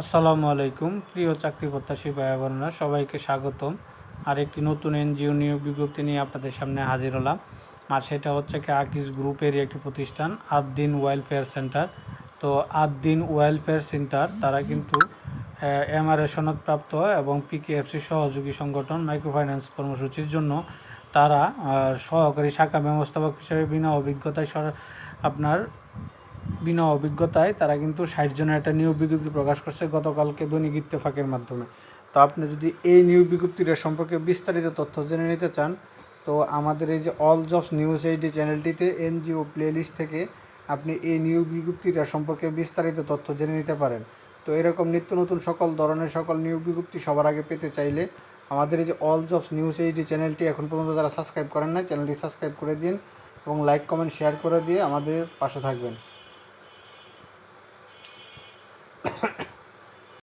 আসসালামু আলাইকুম। প্রিয় চাকরি প্রত্যাশী ভাই বোনেরা সবাইকে স্বাগতম। আর একটি নতুন এনজিও নিয়োগ বিজ্ঞপ্তি নিয়ে আপনাদের সামনে হাজির হলাম। আর সেটা হচ্ছে কি, আকিস গ্রুপেরই একটি প্রতিষ্ঠান, আদ্দিন ওয়েলফেয়ার সেন্টার। তো আদ্দিন ওয়েলফেয়ার সেন্টার, তারা কিন্তু এমআরএ সনদপ্রাপ্ত এবং পিকেএফসি সহযোগী সংগঠন মাইক্রোফাইন্যান্স কর্মসূচির জন্য তারা সহকারী শাখা ব্যবস্থাপক হিসেবে বিনা অভিজ্ঞতায় আপনার বিনা অভিজ্ঞতায় তারা কিন্তু ষাট জনের একটা নিয়োগ বিজ্ঞপ্তি প্রকাশ করছে গতকালকে দৈনিক ইত্তেফাকের মাধ্যমে। তো আপনি যদি এই নিয়োগ বিজ্ঞপ্তিটা সম্পর্কে বিস্তারিত তথ্য জেনে নিতে চান, তো আমাদের এই যে অল জবস নিউজ এইডি চ্যানেলটিতে এনজিও প্লেলিস্ট থেকে আপনি এই নিয়োগ বিজ্ঞপ্তিটা সম্পর্কে বিস্তারিত তথ্য জেনে নিতে পারেন। তো এরকম নিত্য নতুন সকল ধরনের সকল নিয়োগ বিজ্ঞপ্তি সবার আগে পেতে চাইলে আমাদের এই যে অল জবস নিউজ এইডি চ্যানেলটি এখন পর্যন্ত যারা সাবস্ক্রাইব করেন না চ্যানেলটি সাবস্ক্রাইব করে দিন এবং লাইক, কমেন্ট, শেয়ার করে দিয়ে আমাদের পাশে থাকবেন।